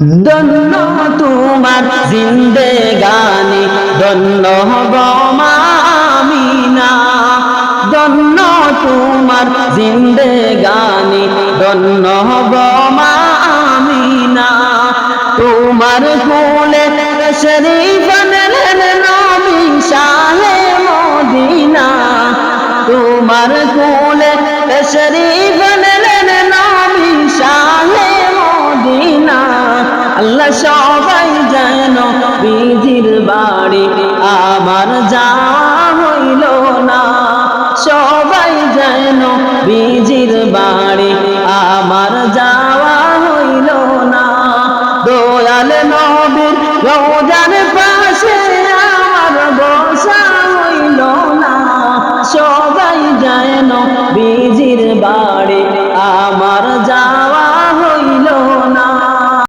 ধন্য তোমার জিন্দেগানি ধন্য হব মামিনা। ধন্য তোমার জিন্দেগানি ধন্য হব মামিনা। তোমার কোলে শরীফ নেলেন নবী শাহে মদিনা। তোমার কোলে শরীফ আল্লাহ সবাই যেন বিজির বাড়ি আমার যা হইল না। সবাই যেন বিজির বাড়ি আমার যাওয়া হইল না। দোয়াল নবীর রোজার পাশে আমার বসা হইল না। সবাই যেন বিজির বাড়ি আমার যা